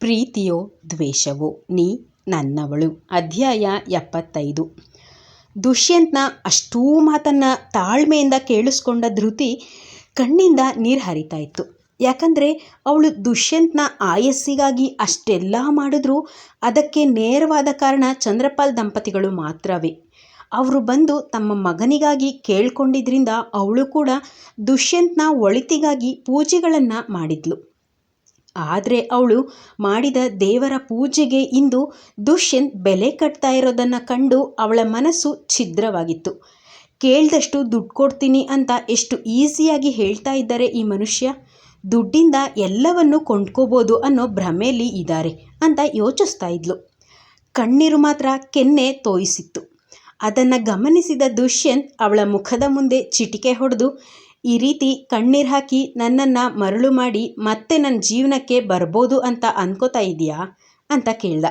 ಪ್ರೀತಿಯೋ ದ್ವೇಷವೋ ನೀ ನನ್ನವಳು. ಅಧ್ಯಾಯ ಎಪ್ಪತ್ತೈದು. ದುಷ್ಯಂತನ ಅಷ್ಟೂ ಮಾತನ್ನು ತಾಳ್ಮೆಯಿಂದ ಕೇಳಿಸ್ಕೊಂಡ ಧೃತಿ ಕಣ್ಣಿಂದ ನೀರು ಹರಿತಾ ಇತ್ತು. ಯಾಕಂದರೆ ಅವಳು ದುಷ್ಯಂತನ ಆಯಸ್ಸಿಗಾಗಿ ಅಷ್ಟೆಲ್ಲ ಮಾಡಿದ್ರೂ ಅದಕ್ಕೆ ನೇರವಾದ ಕಾರಣ ಚಂದ್ರಪಾಲ್ ದಂಪತಿಗಳು ಮಾತ್ರವೇ. ಅವರು ಬಂದು ತಮ್ಮ ಮಗನಿಗಾಗಿ ಕೇಳ್ಕೊಂಡಿದ್ರಿಂದ ಅವಳು ಕೂಡ ದುಷ್ಯಂತನ ಒಳಿತಿಗಾಗಿ ಪೂಜೆಗಳನ್ನು ಮಾಡಿದ್ಲು. ಆದರೆ ಅವಳು ಮಾಡಿದ ದೇವರ ಪೂಜೆಗೆ ಇಂದು ದುಷ್ಯಂತ್ ಬೆಲೆ ಕಟ್ತಾ ಇರೋದನ್ನು ಕಂಡು ಅವಳ ಮನಸ್ಸು ಛಿದ್ರವಾಗಿತ್ತು. ಕೇಳಿದಷ್ಟು ದುಡ್ಡು ಕೊಡ್ತೀನಿ ಅಂತ ಎಷ್ಟು ಈಸಿಯಾಗಿ ಹೇಳ್ತಾ ಇದ್ದಾರೆ ಈ ಮನುಷ್ಯ? ದುಡ್ಡಿಂದ ಎಲ್ಲವನ್ನು ಕೊಂಡ್ಕೋಬೋದು ಅನ್ನೋ ಭ್ರಮೆಯಲ್ಲಿ ಇದ್ದಾರೆ ಅಂತ ಯೋಚಿಸ್ತಾ ಇದ್ಲು. ಕಣ್ಣೀರು ಮಾತ್ರ ಕೆನ್ನೆ ತೋಯಿಸಿತ್ತು. ಅದನ್ನು ಗಮನಿಸಿದ ದುಷ್ಯಂತ್ ಅವಳ ಮುಖದ ಮುಂದೆ ಚಿಟಿಕೆ ಹೊಡೆದು ಈ ರೀತಿ ಕಣ್ಣೀರು ಹಾಕಿ ನನ್ನನ್ನು ಮರಳು ಮಾಡಿ ಮತ್ತೆ ನನ್ನ ಜೀವನಕ್ಕೆ ಬರ್ಬೋದು ಅಂತ ಅನ್ಕೋತಾ ಇದೆಯಾ ಅಂತ ಕೇಳ್ದ.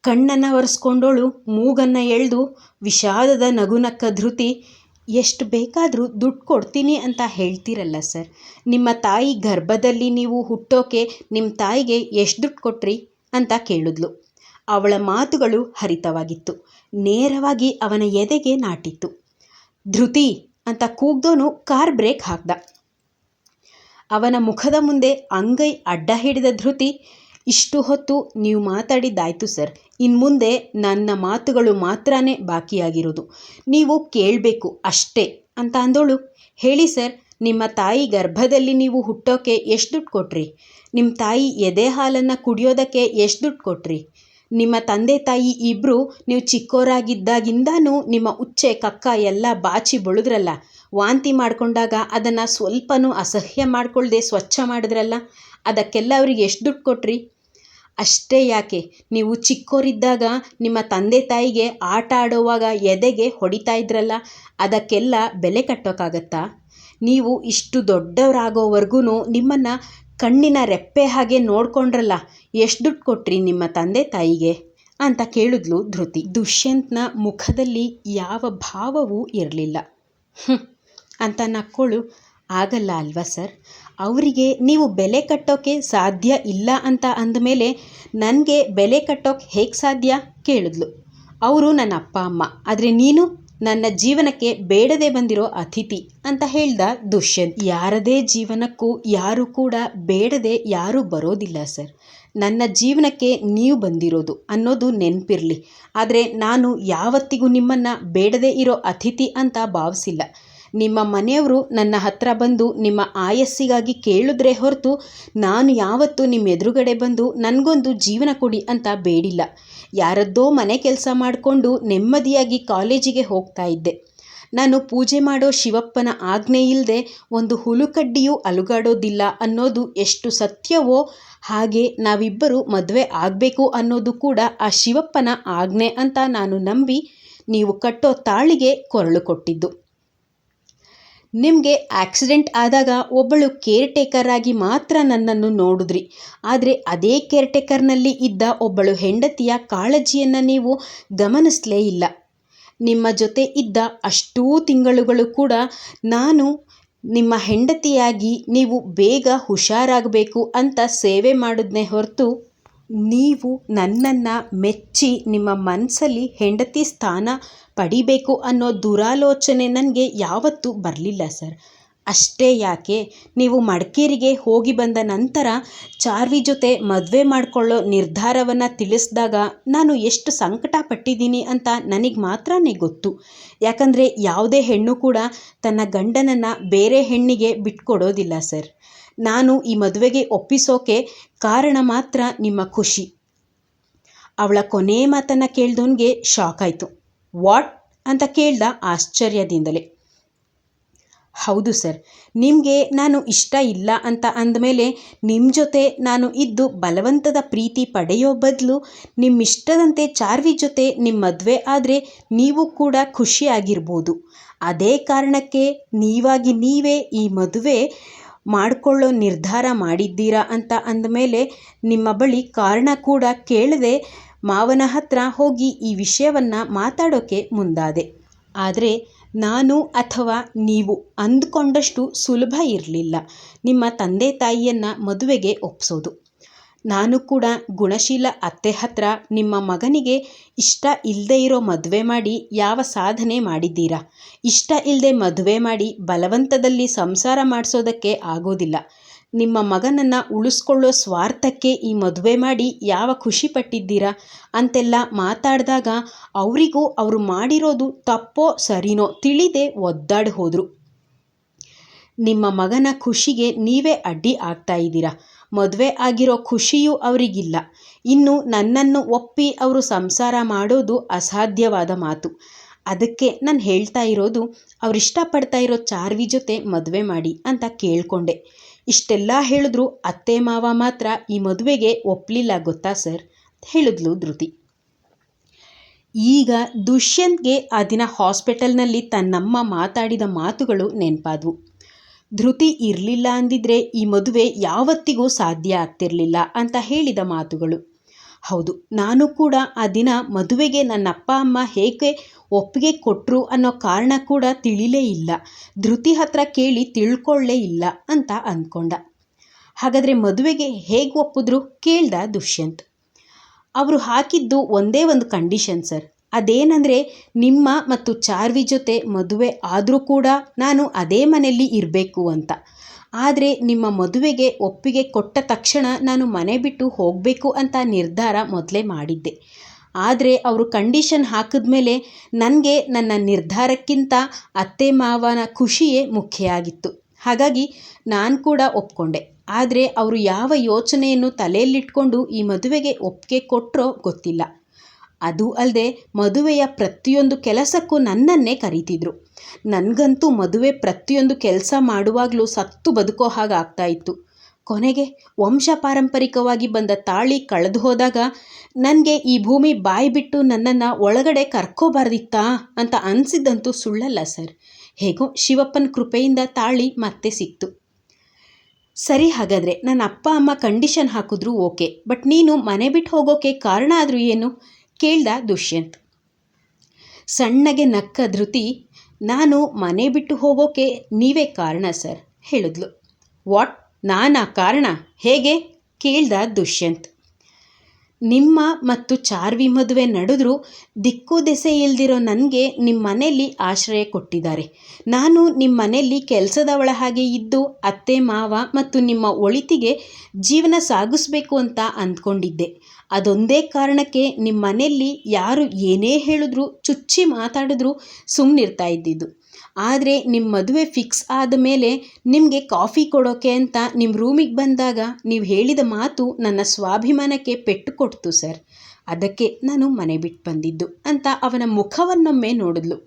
ಕಣ್ಣನ್ನು ಒರೆಸ್ಕೊಂಡೋಳು, ಮೂಗನ್ನು ಎಳೆದು, ವಿಷಾದದ ನಗುನಕ್ಕ ಧೃತಿ, ಎಷ್ಟು ಬೇಕಾದರೂ ದುಡ್ಡು ಕೊಡ್ತೀನಿ ಅಂತ ಹೇಳ್ತೀರಲ್ಲ ಸರ್. ನಿಮ್ಮ ತಾಯಿ ಗರ್ಭದಲ್ಲಿ ನೀವು ಹುಟ್ಟೋಕೆ ನಿಮ್ಮ ತಾಯಿಗೆ ಎಷ್ಟು ದುಡ್ಡು ಕೊಟ್ರಿ? ಅಂತ ಕೇಳಿದ್ಲು. ಅವಳ ಮಾತುಗಳು ಹರಿತವಾಗಿತ್ತು. ನೇರವಾಗಿ ಅವನ ಎದೆಗೆ ನಾಟಿತ್ತು. ಧೃತಿ ಅಂತ ಕೂಗ್ದೋನು ಕಾರ್ ಬ್ರೇಕ್ ಹಾಕ್ದ. ಅವನ ಮುಖದ ಮುಂದೆ ಅಂಗೈ ಅಡ್ಡ ಹಿಡಿದ ಧೃತಿ, ಇಷ್ಟು ಹೊತ್ತು ನೀವು ಮಾತಾಡಿದ್ದಾಯ್ತು ಸರ್. ಇನ್ನು ಮುಂದೆ ನನ್ನ ಮಾತುಗಳು ಮಾತ್ರನೇ ಬಾಕಿಯಾಗಿರೋದು. ನೀವು ಕೇಳಬೇಕು ಅಷ್ಟೇ ಅಂತ ಅಂದೋಳು. ಹೇಳಿ ಸರ್, ನಿಮ್ಮ ತಾಯಿ ಗರ್ಭದಲ್ಲಿ ನೀವು ಹುಟ್ಟೋಕೆ ಎಷ್ಟು ದುಡ್ಡು ಕೊಟ್ರಿ? ನಿಮ್ಮ ತಾಯಿ ಎದೆ ಹಾಲನ್ನು ಕುಡಿಯೋದಕ್ಕೆ ಎಷ್ಟು ದುಡ್ಡು ಕೊಟ್ರಿ? ನಿಮ್ಮ ತಂದೆ ತಾಯಿ ಇಬ್ಬರು ನೀವು ಚಿಕ್ಕೋರಾಗಿದ್ದಾಗಿಂದನೂ ನಿಮ್ಮ ಉಚ್ಚೆ ಕಕ್ಕ ಎಲ್ಲ ಬಾಚಿ ಬಳುದ್ರಲ್ಲ? ವಾಂತಿ ಮಾಡಿಕೊಂಡಾಗ ಅದನ್ನು ಸ್ವಲ್ಪನೂ ಅಸಹ್ಯ ಮಾಡ್ಕೊಳ್ಳದೆ ಸ್ವಚ್ಛ ಮಾಡಿದ್ರಲ್ಲ? ಅದಕ್ಕೆಲ್ಲ ಅವ್ರಿಗೆ ಎಷ್ಟು ದುಡ್ಡು ಕೊಟ್ರಿ? ಅಷ್ಟೇ ಯಾಕೆ? ನೀವು ಚಿಕ್ಕೋರಿದ್ದಾಗ ನಿಮ್ಮ ತಂದೆ ತಾಯಿಗೆ ಆಟ ಆಡುವಾಗ ಎದೆಗೆ ಹೊಡಿತಾ ಇದ್ರಲ್ಲ, ಅದಕ್ಕೆಲ್ಲ ಬೆಲೆ ಕಟ್ಟೋಕ್ಕಾಗತ್ತಾ? ನೀವು ಇಷ್ಟು ದೊಡ್ಡವರಾಗೋವರ್ಗೂ ನಿಮ್ಮನ್ನು ಕಣ್ಣಿನ ರೆಪ್ಪೆ ಹಾಗೆ ನೋಡ್ಕೊಂಡ್ರಲ್ಲ, ಎಷ್ಟು ದುಡ್ಡು ಕೊಟ್ರಿ ನಿಮ್ಮ ತಂದೆ ತಾಯಿಗೆ? ಅಂತ ಕೇಳಿದ್ಲು ಧೃತಿ. ದುಷ್ಯಂತ್ನ ಮುಖದಲ್ಲಿ ಯಾವ ಭಾವವೂ ಇರಲಿಲ್ಲ. ಅಂತ ನಕ್ಕೊಳು. ಆಗಲ್ಲ ಅಲ್ವಾ ಸರ್? ಅವರಿಗೆ ನೀವು ಬೆಲೆ ಕಟ್ಟೋಕ್ಕೆ ಸಾಧ್ಯ ಇಲ್ಲ ಅಂತ ಅಂದಮೇಲೆ ನನಗೆ ಬೆಲೆ ಕಟ್ಟೋಕ್ಕೆ ಹೇಗೆ ಸಾಧ್ಯ? ಕೇಳಿದ್ಲು. ಅವರು ನನ್ನ ಅಪ್ಪ, ಅಮ್ಮ, ಆದರೆ ನೀನು? ನನ್ನ ಜೀವನಕ್ಕೆ ಬೇಡದೆ ಬಂದಿರೋ ಅತಿಥಿ ಅಂತ ಹೇಳ್ದ ದುಷ್ಯಂತ್. ಯಾರದೇ ಜೀವನಕ್ಕೂ ಯಾರು ಕೂಡ ಬೇಡದೆ ಯಾರೂ ಬರೋದಿಲ್ಲ ಸರ್. ನನ್ನ ಜೀವನಕ್ಕೆ ನೀವು ಬಂದಿರೋದು ಅನ್ನೋದು ನೆನಪಿರಲಿ. ಆದರೆ ನಾನು ಯಾವತ್ತಿಗೂ ನಿಮ್ಮನ್ನು ಬೇಡದೇ ಇರೋ ಅತಿಥಿ ಅಂತ ಭಾವಿಸಿಲ್ಲ. ನಿಮ್ಮ ಮನೆಯವರು ನನ್ನ ಹತ್ರ ಬಂದು ನಿಮ್ಮ ಆಯಸ್ಸಿಗಾಗಿ ಕೇಳಿದ್ರೆ ಹೊರತು ನಾನು ಯಾವತ್ತೂ ನಿಮ್ಮ ಎದುರುಗಡೆ ಬಂದು ನನಗೊಂದು ಜೀವನ ಕೊಡಿ ಅಂತ ಬೇಡಿಲ್ಲ. ಯಾರದ್ದೋ ಮನೆ ಕೆಲಸ ಮಾಡಿಕೊಂಡು ನೆಮ್ಮದಿಯಾಗಿ ಕಾಲೇಜಿಗೆ ಹೋಗ್ತಾ ಇದ್ದೆ. ನಾನು ಪೂಜೆ ಮಾಡೋ ಶಿವಪ್ಪನ ಆಜ್ಞೆ ಇಲ್ಲದೆ ಒಂದು ಹುಲುಕಡ್ಡಿಯೂ ಅಲುಗಾಡೋದಿಲ್ಲ ಅನ್ನೋದು ಎಷ್ಟು ಸತ್ಯವೋ ಹಾಗೆ ನಾವಿಬ್ಬರು ಮದುವೆ ಆಗಬೇಕು ಅನ್ನೋದು ಕೂಡ ಆ ಶಿವಪ್ಪನ ಆಜ್ಞೆ ಅಂತ ನಾನು ನಂಬಿ ನೀವು ಕಟ್ಟೋ ತಾಳಿಗೆ ಕೊರಳು ಕೊಟ್ಟಿದ್ದು. ನಿಮಗೆ ಆಕ್ಸಿಡೆಂಟ್ ಆದಾಗ ಒಬ್ಬಳು ಕೇರ್ ಟೇಕರ್ ಆಗಿ ಮಾತ್ರ ನನ್ನನ್ನು ನೋಡಿದ್ರಿ. ಆದರೆ ಅದೇ ಕೇರ್ ಟೇಕರ್ನಲ್ಲಿ ಇದ್ದ ಒಬ್ಬಳು ಹೆಂಡತಿಯ ಕಾಳಜಿಯನ್ನು ನೀವು ಗಮನಿಸಲೇ ಇಲ್ಲ. ನಿಮ್ಮ ಜೊತೆ ಇದ್ದ ಅಷ್ಟೂ ತಿಂಗಳುಗಳು ಕೂಡ ನಾನು ನಿಮ್ಮ ಹೆಂಡತಿಯಾಗಿ ನೀವು ಬೇಗ ಹುಷಾರಾಗಬೇಕು ಅಂತ ಸೇವೆ ಮಾಡಿದ್ನೇ ಹೊರತು ನೀವು ನನ್ನನ್ನು ಮೆಚ್ಚಿ ನಿಮ್ಮ ಮನಸ್ಸಲ್ಲಿ ಹೆಂಡತಿ ಸ್ಥಾನ ಪಡಿಬೇಕು ಅನ್ನೋ ದುರಾಲೋಚನೆ ನನಗೆ ಯಾವತ್ತೂ ಬರಲಿಲ್ಲ ಸರ್. ಅಷ್ಟೇ ಯಾಕೆ? ನೀವು ಮಡಿಕೇರಿಗೆ ಹೋಗಿ ಬಂದ ನಂತರ ಚಾರ್ವಿ ಜೊತೆ ಮದುವೆ ಮಾಡಿಕೊಳ್ಳೋ ನಿರ್ಧಾರವನ್ನು ತಿಳಿಸಿದಾಗ ನಾನು ಎಷ್ಟು ಸಂಕಟ ಪಟ್ಟಿದ್ದೀನಿ ಅಂತ ನನಗೆ ಮಾತ್ರನೇ ಗೊತ್ತು. ಯಾಕಂದರೆ ಯಾವುದೇ ಹೆಣ್ಣು ಕೂಡ ತನ್ನ ಗಂಡನನ್ನು ಬೇರೆ ಹೆಣ್ಣಿಗೆ ಬಿಟ್ಕೊಡೋದಿಲ್ಲ ಸರ್. ನಾನು ಈ ಮದುವೆಗೆ ಒಪ್ಪಿಸೋಕೆ ಕಾರಣ ಮಾತ್ರ ನಿಮ್ಮ ಖುಷಿ. ಅವಳ ಕೊನೆಯ ಮಾತನ್ನು ಕೇಳ್ದವನಿಗೆ ಶಾಕ್ ಆಯಿತು. ವಾಟ್? ಅಂತ ಕೇಳ್ದ ಆಶ್ಚರ್ಯದಿಂದಲೇ. ಹೌದು ಸರ್. ನಿಮಗೆ ನಾನು ಇಷ್ಟ ಇಲ್ಲ ಅಂತ ಅಂದಮೇಲೆ ನಿಮ್ಮ ಜೊತೆ ನಾನು ಇದ್ದು ಬಲವಂತದ ಪ್ರೀತಿ ಪಡೆಯೋ ಬದಲು ನಿಮ್ಮಿಷ್ಟದಂತೆ ಚಾರ್ವಿ ಜೊತೆ ನಿಮ್ಮ ಮದುವೆ ಆದರೆ ನೀವು ಕೂಡ ಖುಷಿಯಾಗಿರ್ಬೋದು. ಅದೇ ಕಾರಣಕ್ಕೆ ನೀವಾಗಿ ನೀವೇ ಈ ಮದುವೆ ಮಾಡಿಕೊಳ್ಳೋ ನಿರ್ಧಾರ ಮಾಡಿದ್ದೀರಾ ಅಂತ ಅಂದಮೇಲೆ ನಿಮ್ಮ ಬಳಿ ಕಾರಣ ಕೂಡ ಕೇಳದೆ ಮಾವನ ಹತ್ರ ಹೋಗಿ ಈ ವಿಷಯವನ್ನು ಮಾತಾಡೋಕ್ಕೆ ಮುಂದಾದೆ. ಆದರೆ ನಾನು ಅಥವಾ ನೀವು ಅಂದುಕೊಂಡಷ್ಟು ಸುಲಭ ಇರಲಿಲ್ಲ. ನಿಮ್ಮ ತಂದೆ ತಾಯಿಯನ್ನು ಮದುವೆಗೆ ಒಪ್ಪಿಸೋದು ನಾನು ಕೂಡ ಗುಣಶೀಲ ಅತ್ತೆ ಹತ್ರ ನಿಮ್ಮ ಮಗನಿಗೆ ಇಷ್ಟ ಇಲ್ಲದೆ ಇರೋ ಮದುವೆ ಮಾಡಿ ಯಾವ ಸಾಧನೆ ಮಾಡಿದ್ದೀರಾ? ಇಷ್ಟ ಇಲ್ಲದೆ ಮದುವೆ ಮಾಡಿ ಬಲವಂತದಲ್ಲಿ ಸಂಸಾರ ಮಾಡಿಸೋದಕ್ಕೆ ಆಗೋದಿಲ್ಲ. ನಿಮ್ಮ ಮಗನನ್ನು ಉಳಿಸ್ಕೊಳ್ಳೋ ಸ್ವಾರ್ಥಕ್ಕೆ ಈ ಮದುವೆ ಮಾಡಿ ಯಾವ ಖುಷಿ ಪಟ್ಟಿದ್ದೀರಾ? ಅಂತೆಲ್ಲ ಮಾತಾಡಿದಾಗ ಅವರಿಗೂ ಅವರು ಮಾಡಿರೋದು ತಪ್ಪೋ ಸರಿನೋ ತಿಳಿದೇ ಒದ್ದಾಡಿ ಹೋದರು. ನಿಮ್ಮ ಮಗನ ಖುಷಿಗೆ ನೀವೇ ಅಡ್ಡಿ ಆಗ್ತಾ ಇದ್ದೀರಾ? ಮದುವೆ ಆಗಿರೋ ಖುಷಿಯೂ ಅವರಿಗಿಲ್ಲ. ಇನ್ನು ನನ್ನನ್ನು ಒಪ್ಪಿ ಅವರು ಸಂಸಾರ ಮಾಡೋದು ಅಸಾಧ್ಯವಾದ ಮಾತು. ಅದಕ್ಕೆ ನಾನು ಹೇಳ್ತಾ ಇರೋದು ಅವರಿಷ್ಟಪಡ್ತಾ ಇರೋ ಚಾರ್ವಿ ಜೊತೆ ಮದುವೆ ಮಾಡಿ ಅಂತ ಕೇಳಿಕೊಂಡೆ. ಇಷ್ಟೆಲ್ಲ ಹೇಳಿದ್ರು ಅತ್ತೆ ಮಾವ ಮಾತ್ರ ಈ ಮದುವೆಗೆ ಒಪ್ಪಲಿಲ್ಲ ಗೊತ್ತಾ ಸರ್? ಹೇಳಿದ್ಲು ಧೃತಿ. ಈಗ ದುಷ್ಯಂತ್ಗೆ ಆ ದಿನ ಹಾಸ್ಪಿಟಲ್ನಲ್ಲಿ ತನ್ನಮ್ಮ ಮಾತಾಡಿದ ಮಾತುಗಳು ನೆನಪಾದವು. ಧೃತಿ ಇರಲಿಲ್ಲ ಅಂದಿದ್ರೆ ಈ ಮದುವೆ ಯಾವತ್ತಿಗೂ ಸಾಧ್ಯ ಆಗ್ತಿರಲಿಲ್ಲ ಅಂತ ಹೇಳಿದ ಮಾತುಗಳು. ಹೌದು, ನಾನು ಕೂಡ ಆ ದಿನ ಮದುವೆಗೆ ನನ್ನ ಅಪ್ಪ, ಅಮ್ಮ ಹೇಗೆ ಒಪ್ಪಿಗೆ ಕೊಟ್ಟರು ಅನ್ನೋ ಕಾರಣ ಕೂಡ ತಿಳಿಲೇ ಇಲ್ಲ. ಧೃತಿ ಹತ್ರ ಕೇಳಿ ತಿಳ್ಕೊಳ್ಳೇ ಇಲ್ಲ ಅಂತ ಅಂದ್ಕೊಂಡ ಹಾಗಾದರೆ ಮದುವೆಗೆ ಹೇಗೆ ಒಪ್ಪಿದ್ರು? ಕೇಳ್ದ ದುಷ್ಯಂತ್. ಅವರು ಹಾಕಿದ್ದು ಒಂದೇ ಒಂದು ಕಂಡೀಷನ್ ಸರ್. ಅದೇನಂದರೆ ನಿಮ್ಮ ಮತ್ತು ಚಾರ್ವಿ ಜೊತೆ ಮದುವೆ ಆದರೂ ಕೂಡ ನಾನು ಅದೇ ಮನೆಯಲ್ಲಿ ಇರಬೇಕು ಅಂತ. ಆದರೆ ನಿಮ್ಮ ಮದುವೆಗೆ ಒಪ್ಪಿಗೆ ಕೊಟ್ಟ ತಕ್ಷಣ ನಾನು ಮನೆ ಬಿಟ್ಟು ಹೋಗಬೇಕು ಅಂತ ನಿರ್ಧಾರ ಮೊದಲೇ ಮಾಡಿದ್ದೆ. ಆದರೆ ಅವರು ಕಂಡೀಷನ್ ಹಾಕಿದ್ಮೇಲೆ ನನಗೆ ನನ್ನ ನಿರ್ಧಾರಕ್ಕಿಂತ ಅತ್ತೆ ಮಾವನ ಖುಷಿಯೇ ಮುಖ್ಯ ಆಗಿತ್ತು ಹಾಗಾಗಿ ನಾನು ಕೂಡ ಒಪ್ಕೊಂಡೆ. ಆದರೆ ಅವರು ಯಾವ ಯೋಚನೆಯನ್ನು ತಲೆಯಲ್ಲಿಟ್ಕೊಂಡು ಈ ಮದುವೆಗೆ ಒಪ್ಪಿಗೆ ಕೊಟ್ಟರೋ ಗೊತ್ತಿಲ್ಲ. ಅದು ಅಲ್ಲದೆ ಮದುವೆಯ ಪ್ರತಿಯೊಂದು ಕೆಲಸಕ್ಕೂ ನನ್ನನ್ನೇ ಕರೀತಿದ್ರು. ನನಗಂತೂ ಮದುವೆ ಪ್ರತಿಯೊಂದು ಕೆಲಸ ಮಾಡುವಾಗಲೂ ಸತ್ತು ಬದುಕೋ ಹಾಗೆ ಆಗ್ತಾ ಇತ್ತು. ಕೊನೆಗೆ ವಂಶ ಪಾರಂಪರಿಕವಾಗಿ ಬಂದ ತಾಳಿ ಕಳೆದು ಹೋದಾಗ ನನಗೆ ಈ ಭೂಮಿ ಬಾಯಿ ಬಿಟ್ಟು ನನ್ನನ್ನು ಒಳಗಡೆ ಕರ್ಕೋಬಾರ್ದಿತ್ತಾ ಅಂತ ಅನಿಸಿದ್ದಂತೂ ಸುಳ್ಳಲ್ಲ ಸರ್. ಹೇಗೋ ಶಿವಪ್ಪನ ಕೃಪೆಯಿಂದ ತಾಳಿ ಮತ್ತೆ ಸಿಕ್ತು. ಸರಿ ಹಾಗಾದರೆ ನನ್ನ ಅಪ್ಪ ಅಮ್ಮ ಕಂಡೀಷನ್ ಹಾಕಿದ್ರು ಓಕೆ, ಬಟ್ ನೀನು ಮನೆ ಬಿಟ್ಟು ಹೋಗೋಕೆ ಕಾರಣ ಆದರೂ ಏನು? ಕೇಳ್ದ ದುಷ್ಯಂತ್. ಸಣ್ಣಗೆ ನಕ್ಕ ಧೃತಿ ನಾನು ಮನೆ ಬಿಟ್ಟು ಹೋಗೋಕೆ ನೀವೇ ಕಾರಣ, ಸರ್, ಹೇಳಿದ್ಲು. ವಾಟ್? ನಾನಾ ಕಾರಣ? ಹೇಗೆ? ಕೇಳ್ದ ದುಷ್ಯಂತ್. ನಿಮ್ಮ ಮತ್ತು ಚಾರ್ವಿ ಮದುವೆ ನಡೆದ್ರು ದಿಕ್ಕು ದೆಸೆ ಇಲ್ದಿರೋ ನನಗೆ ನಿಮ್ಮ ಮನೆಯಲ್ಲಿ ಆಶ್ರಯ ಕೊಟ್ಟಿದ್ದಾರೆ. ನಾನು ನಿಮ್ಮ ಮನೆಯಲ್ಲಿ ಕೆಲಸದವಳ ಹಾಗೆ ಇದ್ದು ಅತ್ತೆ, ಮಾವ ಮತ್ತು ನಿಮ್ಮ ಒಳಿತಿಗೆ ಜೀವನ ಸಾಗಿಸ್ಬೇಕು ಅಂತ ಅಂದ್ಕೊಂಡಿದ್ದೆ. ಅದೊಂದೇ ಕಾರಣಕ್ಕೆ ನಿಮ್ಮ ಮನೆಯಲ್ಲಿ ಯಾರು ಏನೇ ಹೇಳಿದ್ರು, ಚುಚ್ಚಿ ಮಾತಾಡಿದ್ರು ಸುಮ್ಮನಿರ್ತಾ ಇದ್ದಿದ್ದು. ಆದರೆ ನಿಮ್ಮ ಮದುವೆ ಫಿಕ್ಸ್ ಆದ ಮೇಲೆ ನಿಮಗೆ ಕಾಫಿ ಕೊಡೋಕೆ ಅಂತ ನಿಮ್ಮ ರೂಮಿಗೆ ಬಂದಾಗ ನೀವು ಹೇಳಿದ ಮಾತು ನನ್ನ ಸ್ವಾಭಿಮಾನಕ್ಕೆ ಪೆಟ್ಟು ಕೊಡ್ತು, ಸರ್. ಅದಕ್ಕೆ ನಾನು ಮನೆ ಬಿಟ್ಟು ಬಂದಿದ್ದು ಅಂತ ಅವನ ಮುಖವನ್ನೊಮ್ಮೆ ನೋಡಿದ್ಲು.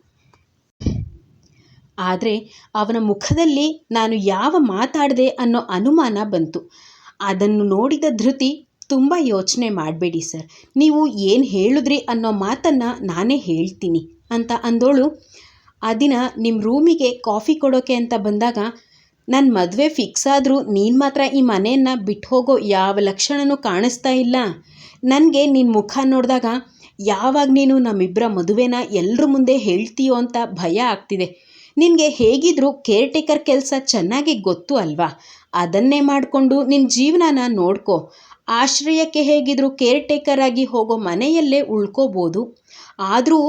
ಆದರೆ ಅವನ ಮುಖದಲ್ಲಿ ನಾನು ಯಾವ ಮಾತಾಡಿದೆ ಅನ್ನೋ ಅನುಮಾನ ಬಂತು. ಅದನ್ನು ನೋಡಿದ ಧೃತಿ ತುಂಬ ಯೋಚನೆ ಮಾಡಬೇಡಿ, ಸರ್. ನೀವು ಏನು ಹೇಳಿದ್ರಿ ಅನ್ನೋ ಮಾತನ್ನು ನಾನೇ ಹೇಳ್ತೀನಿ ಅಂತ ಅಂದೋಳು. ಆ ದಿನ ನಿಮ್ಮ ರೂಮಿಗೆ ಕಾಫಿ ಕೊಡೋಕೆ ಅಂತ ಬಂದಾಗ ನನ್ನ ಮದುವೆ ಫಿಕ್ಸ್ ಆದರೂ ನೀನು ಮಾತ್ರ ಈ ಮನೆಯನ್ನು ಬಿಟ್ಟು ಹೋಗೋ ಯಾವ ಲಕ್ಷಣವೂ ಕಾಣಿಸ್ತಾ ಇಲ್ಲ. ನನಗೆ ನಿನ್ನ ಮುಖ ನೋಡಿದಾಗ, ಯಾವಾಗ ನೀನು ನಮ್ಮಿಬ್ಬರ ಮದುವೆನ ಎಲ್ಲರ ಮುಂದೆ ಹೇಳ್ತೀಯೋ ಅಂತ ಭಯ ಆಗ್ತಿದೆ. ನಿನಗೆ ಹೇಗಿದ್ರೂ ಕೇರ್ ಟೇಕರ್ ಕೆಲಸ ಚೆನ್ನಾಗಿ ಗೊತ್ತು ಅಲ್ವಾ? ಅದನ್ನೇ ಮಾಡಿಕೊಂಡು ನಿನ್ನ ಜೀವನನ ನೋಡ್ಕೋ. ಆಶ್ರಯಕ್ಕೆ ಹೇಗಿದ್ರು ಕೇರ್ ಟೇಕರ್ ಆಗಿ ಹೋಗೋ ಮನೆಯಲ್ಲೇ ಉಳ್ಕೋಬೋದು. ಆದರೂ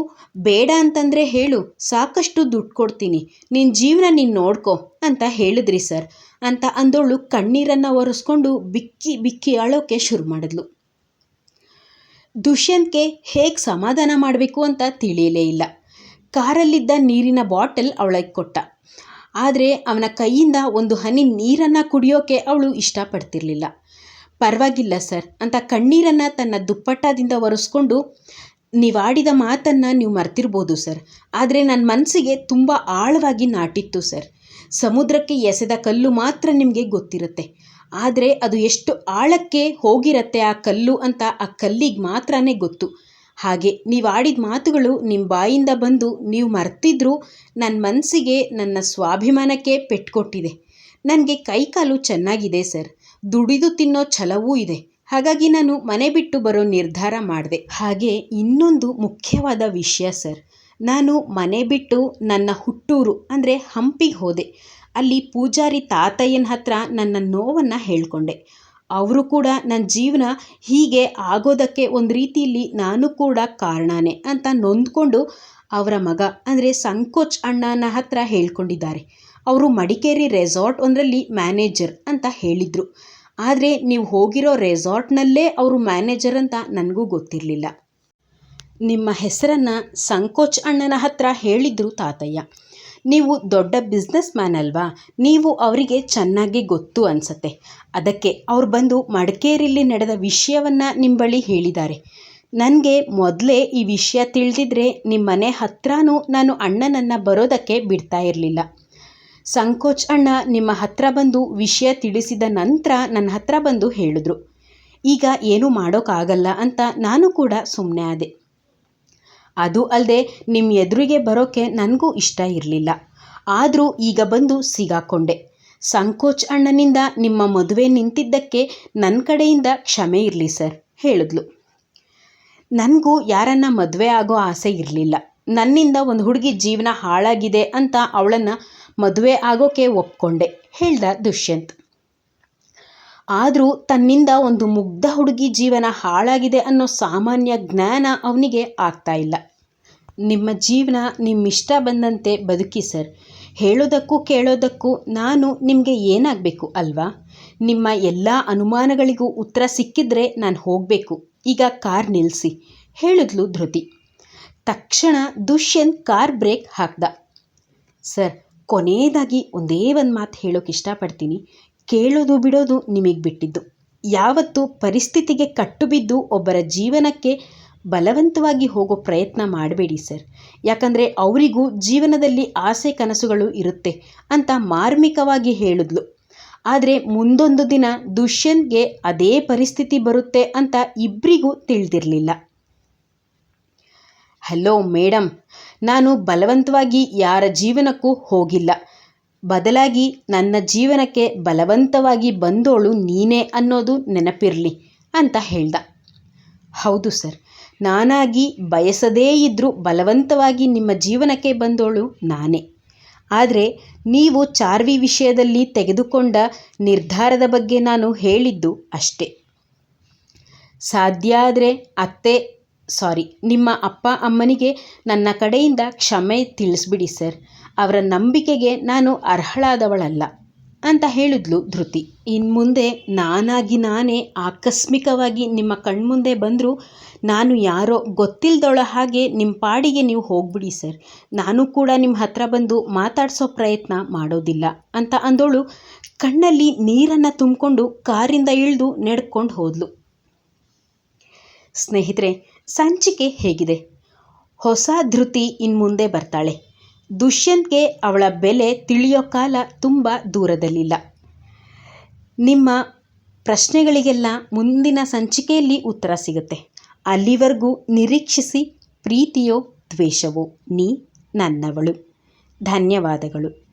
ಬೇಡ ಅಂತಂದರೆ ಹೇಳು, ಸಾಕಷ್ಟು ದುಡ್ಡು ಕೊಡ್ತೀನಿ ನಿನ್ನ ಜೀವನ ನೀನು ನೋಡ್ಕೊ ಅಂತ ಹೇಳಿದ್ರಿ ಸರ್ ಅಂತ ಅಂದೋಳು ಕಣ್ಣೀರನ್ನು ಒರೆಸ್ಕೊಂಡು ಬಿಕ್ಕಿ ಬಿಕ್ಕಿ ಅಳೋಕೆ ಶುರು ಮಾಡಿದ್ಲು. ದುಷ್ಯಂತ್ಗೆ ಹೇಗೆ ಸಮಾಧಾನ ಮಾಡಬೇಕು ಅಂತ ತಿಳಿಯಲೇ ಇಲ್ಲ. ಕಾರಲ್ಲಿದ್ದ ನೀರಿನ ಬಾಟಲ್ ಅವಳಿಗೆ ಕೊಟ್ಟ. ಆದರೆ ಅವನ ಕೈಯಿಂದ ಒಂದು ಹನಿ ನೀರನ್ನು ಕುಡಿಯೋಕೆ ಅವಳು ಇಷ್ಟಪಡ್ತಿರ್ಲಿಲ್ಲ. ಪರವಾಗಿಲ್ಲ ಸರ್. ಅಂತ ಕಣ್ಣೀರನ್ನು ತನ್ನ ದುಪ್ಪಟ್ಟದಿಂದ ಒರೆಸ್ಕೊಂಡು ಆಡಿದ ಮಾತನ್ನು ನೀವು ಮರ್ತಿರ್ಬೋದು ಸರ್. ಆದರೆ ನನ್ನ ಮನಸ್ಸಿಗೆ ತುಂಬ ಆಳವಾಗಿ ನಾಟಿತ್ತು ಸರ್. ಸಮುದ್ರಕ್ಕೆ ಎಸೆದ ಕಲ್ಲು ಮಾತ್ರ ನಿಮಗೆ ಗೊತ್ತಿರುತ್ತೆ. ಆದರೆ ಅದು ಎಷ್ಟು ಆಳಕ್ಕೆ ಹೋಗಿರತ್ತೆ ಆ ಕಲ್ಲು ಅಂತ ಆ ಕಲ್ಲಿಗೆ ಮಾತ್ರನೇ ಗೊತ್ತು. ಹಾಗೆ ನೀವು ಆಡಿದ ಮಾತುಗಳು ನಿಮ್ಮ ಬಾಯಿಂದ ಬಂದು ನೀವು ಮರ್ತಿದ್ರೂ ನನ್ನ ಮನಸ್ಸಿಗೆ ನನ್ನ ಸ್ವಾಭಿಮಾನಕ್ಕೆ ಪೆಟ್ಟು ಕೊಟ್ಟಿದೆ ನನಗೆ ಕೈಕಾಲು ಚೆನ್ನಾಗಿದೆ ಸರ್. ದುಡಿದು ತಿನ್ನೋ ಛಲವೂ ಇದೆ. ಹಾಗಾಗಿ ನಾನು ಮನೆ ಬಿಟ್ಟು ಬರೋ ನಿರ್ಧಾರ ಮಾಡಿದೆ. ಹಾಗೆ ಇನ್ನೊಂದು ಮುಖ್ಯವಾದ ವಿಷಯ ಸರ್. ನಾನು ಮನೆ ಬಿಟ್ಟು ನನ್ನ ಹುಟ್ಟೂರು, ಅಂದರೆ ಹಂಪಿಗೆ ಹೋದೆ. ಅಲ್ಲಿ ಪೂಜಾರಿ ತಾತಯ್ಯನ ಹತ್ರ ನನ್ನ ನೋವನ್ನು ಹೇಳ್ಕೊಂಡೆ. ಅವರು ಕೂಡ ನನ್ನ ಜೀವನ ಹೀಗೆ ಆಗೋದಕ್ಕೆ ಒಂದು ರೀತಿಯಲ್ಲಿ ನಾನು ಕೂಡ ಕಾರಣನೇ ಅಂತ ನೊಂದ್ಕೊಂಡು ಅವರ ಮಗ, ಅಂದರೆ ಸಂಕೋಚ್ ಅಣ್ಣನ ಹತ್ರ ಹೇಳ್ಕೊಂಡಿದ್ದಾರೆ. ಅವರು ಮಡಿಕೇರಿ ರೆಸಾರ್ಟ್ ಒಂದರಲ್ಲಿ ಮ್ಯಾನೇಜರ್ ಅಂತ ಹೇಳಿದರು. ಆದರೆ ನೀವು ಹೋಗಿರೋ ರೆಸಾರ್ಟ್ನಲ್ಲೇ ಅವರು ಮ್ಯಾನೇಜರ್ ಅಂತ ನನಗೂ ಗೊತ್ತಿರಲಿಲ್ಲ. ನಿಮ್ಮ ಹೆಸರನ್ನು ಸಂಕೋಚ್ ಅಣ್ಣನ ಹತ್ರ ಹೇಳಿದ್ರು ತಾತಯ್ಯ. ನೀವು ದೊಡ್ಡ ಬಿಸ್ನೆಸ್ ಮ್ಯಾನ್ ಅಲ್ವಾ? ನೀವು ಅವರಿಗೆ ಚೆನ್ನಾಗಿ ಗೊತ್ತು ಅನಿಸತ್ತೆ. ಅದಕ್ಕೆ ಅವ್ರು ಬಂದು ಮಡಿಕೇರಿಲಿ ನಡೆದ ವಿಷಯವನ್ನು ನಿಮ್ಮ ಬಳಿ ಹೇಳಿದ್ದಾರೆ. ನನಗೆ ಮೊದಲೇ ಈ ವಿಷಯ ತಿಳಿದಿದ್ರೆ ನಿಮ್ಮ ಮನೆ ಹತ್ರನೂ ನಾನು ಅಣ್ಣನನ್ನು ಬರೋದಕ್ಕೆ ಬಿಡ್ತಾ ಇರಲಿಲ್ಲ. ಸಂಕೋಚ್ ಅಣ್ಣ ನಿಮ್ಮ ಹತ್ರ ಬಂದು ವಿಷಯ ತಿಳಿಸಿದ ನಂತರ ನನ್ನ ಹತ್ರ ಬಂದು ಹೇಳಿದ್ರು. ಈಗ ಏನೂ ಮಾಡೋಕ್ಕಾಗಲ್ಲ ಅಂತ ನಾನು ಕೂಡ ಸುಮ್ಮನೆ ಆದೆ. ಅದು ಅಲ್ಲದೆ ನಿಮ್ಮ ಎದುರಿಗೆ ಬರೋಕ್ಕೆ ನನಗೂ ಇಷ್ಟ ಇರಲಿಲ್ಲ. ಆದರೂ ಈಗ ಬಂದು ಸಿಗಾಕೊಂಡೆ. ಸಂಕೋಚ್ ಅಣ್ಣನಿಂದ ನಿಮ್ಮ ಮದುವೆ ನಿಂತಿದ್ದಕ್ಕೆ ನನ್ನ ಕಡೆಯಿಂದ ಕ್ಷಮೆ ಇರಲಿ ಸರ್, ಹೇಳಿದ್ಲು. ನನಗೂ ಯಾರನ್ನ ಮದುವೆ ಆಗೋ ಆಸೆ ಇರಲಿಲ್ಲ. ನನ್ನಿಂದ ಒಂದು ಹುಡುಗಿ ಜೀವನ ಹಾಳಾಗಿದೆ ಅಂತ ಅವಳನ್ನು ಮದುವೆ ಆಗೋಕೆ ಒಪ್ಕೊಂಡೆ, ಹೇಳ್ದ ದುಷ್ಯಂತ್. ಆದರೂ ತನ್ನಿಂದ ಒಂದು ಮುಗ್ಧ ಹುಡುಗಿ ಜೀವನ ಹಾಳಾಗಿದೆ ಅನ್ನೋ ಸಾಮಾನ್ಯ ಜ್ಞಾನ ಅವನಿಗೆ ಆಗ್ತಾ ಇಲ್ಲ. ನಿಮ್ಮ ಜೀವನ ನಿಮ್ಮಿಷ್ಟ ಬಂದಂತೆ ಬದುಕಿ ಸರ್. ಹೇಳೋದಕ್ಕೂ ಕೇಳೋದಕ್ಕೂ ನಾನು ನಿಮಗೆ ಏನಾಗಬೇಕು ಅಲ್ವಾ? ನಿಮ್ಮ ಎಲ್ಲ ಅನುಮಾನಗಳಿಗೂ ಉತ್ತರ ಸಿಕ್ಕಿದ್ರೆ ನಾನು ಹೋಗಬೇಕು. ಈಗ ಕಾರ್ ನಿಲ್ಲಿಸಿ ಹೇಳಿದ್ಲು ಧೃತಿ. ತಕ್ಷಣ ದುಷ್ಯಂತ್ ಕಾರ್ ಬ್ರೇಕ್ ಹಾಕ್ದ. ಸರ್ ಕೊನೆಯದಾಗಿ ಒಂದೇ ಒಂದು ಮಾತು ಹೇಳೋಕೆ ಇಷ್ಟಪಡ್ತೀನಿ. ಕೇಳೋದು ಬಿಡೋದು ನಿಮಗೆ ಬಿಟ್ಟಿದ್ದು. ಯಾವತ್ತು ಪರಿಸ್ಥಿತಿಗೆ ಕಟ್ಟುಬಿದ್ದು ಒಬ್ಬರ ಜೀವನಕ್ಕೆ ಬಲವಂತವಾಗಿ ಹೋಗೋ ಪ್ರಯತ್ನ ಮಾಡಬೇಡಿ ಸರ್. ಯಾಕಂದರೆ ಅವರಿಗೂ ಜೀವನದಲ್ಲಿ ಆಸೆ ಕನಸುಗಳು ಇರುತ್ತೆ ಅಂತ ಮಾರ್ಮಿಕವಾಗಿ ಹೇಳಿದ್ಲು. ಆದರೆ ಮುಂದೊಂದು ದಿನ ದುಷ್ಯಂತ್ಗೆ ಅದೇ ಪರಿಸ್ಥಿತಿ ಬರುತ್ತೆ ಅಂತ ಇಬ್ಬರಿಗೂ ತಿಳಿದಿರಲಿಲ್ಲ. ಹಲೋ ಮೇಡಮ್ ನಾನು ಬಲವಂತವಾಗಿ ಯಾರ ಜೀವನಕ್ಕೂ ಹೋಗಿಲ್ಲ. ಬದಲಾಗಿ ನನ್ನ ಜೀವನಕ್ಕೆ ಬಲವಂತವಾಗಿ ಬಂದೋಳು ನೀನೇ ಅನ್ನೋದು ನೆನಪಿರಲಿ ಅಂತ ಹೇಳ್ದ. ಹೌದು ಸರ್, ನಾನಾಗಿ ಬಯಸದೇ ಇದ್ದರೂ ಬಲವಂತವಾಗಿ ನಿಮ್ಮ ಜೀವನಕ್ಕೆ ಬಂದೋಳು ನಾನೇ. ಆದರೆ ನೀವು ಚಾರ್ವಿ ವಿಷಯದಲ್ಲಿ ತೆಗೆದುಕೊಂಡ ನಿರ್ಧಾರದ ಬಗ್ಗೆ ನಾನು ಹೇಳಿದ್ದು ಅಷ್ಟೇ. ಸಾಧ್ಯ ಆದರೆ ಅತ್ತೆ ಸಾರಿ, ನಿಮ್ಮ ಅಪ್ಪ ಅಮ್ಮನಿಗೆ ನನ್ನ ಕಡೆಯಿಂದ ಕ್ಷಮೆ ತಿಳಿಸ್ಬಿಡಿ ಸರ್. ಅವರ ನಂಬಿಕೆಗೆ ನಾನು ಅರ್ಹಳಾದವಳಲ್ಲ ಅಂತ ಹೇಳಿದ್ಲು ಧೃತಿ. ಇನ್ನು ಮುಂದೆ ನಾನಾಗಿ ನಾನೇ ಆಕಸ್ಮಿಕವಾಗಿ ನಿಮ್ಮ ಕಣ್ಮುಂದೆ ಬಂದರೂ ನಾನು ಯಾರೋ ಗೊತ್ತಿಲ್ಲದವಳ ಹಾಗೆ ನಿಮ್ಮ ಪಾಡಿಗೆ ನೀವು ಹೋಗ್ಬಿಡಿ ಸರ್. ನಾನು ಕೂಡ ನಿಮ್ಮ ಹತ್ರ ಬಂದು ಮಾತಾಡಿಸೋ ಪ್ರಯತ್ನ ಮಾಡೋದಿಲ್ಲ ಅಂತ ಅಂದೋಳು ಕಣ್ಣಲ್ಲಿ ನೀರನ್ನು ತುಂಬಿಕೊಂಡು ಕಾರಿಂದ ಇಳಿದು ನಡ್ಕೊಂಡು ಹೋದ್ಲು. ಸ್ನೇಹಿತರೆ, ಸಂಚಿಕೆ ಹೇಗಿದೆ? ಹೊಸ ಧೃತಿ ಇನ್ಮುಂದೆ ಬರ್ತಾಳೆ. ದುಷ್ಯಂತ್ಗೆ ಅವಳ ಬೆಲೆ ತಿಳಿಯೋ ಕಾಲ ತುಂಬ ದೂರದಲ್ಲಿಲ್ಲ. ನಿಮ್ಮ ಪ್ರಶ್ನೆಗಳಿಗೆಲ್ಲ ಮುಂದಿನ ಸಂಚಿಕೆಯಲ್ಲಿ ಉತ್ತರ ಸಿಗುತ್ತೆ. ಅಲ್ಲಿವರೆಗೂ ನಿರೀಕ್ಷಿಸಿ, ಪ್ರೀತಿಯೋ ದ್ವೇಷವೋ, ನೀ ನನ್ನವಳು. ಧನ್ಯವಾದಗಳು.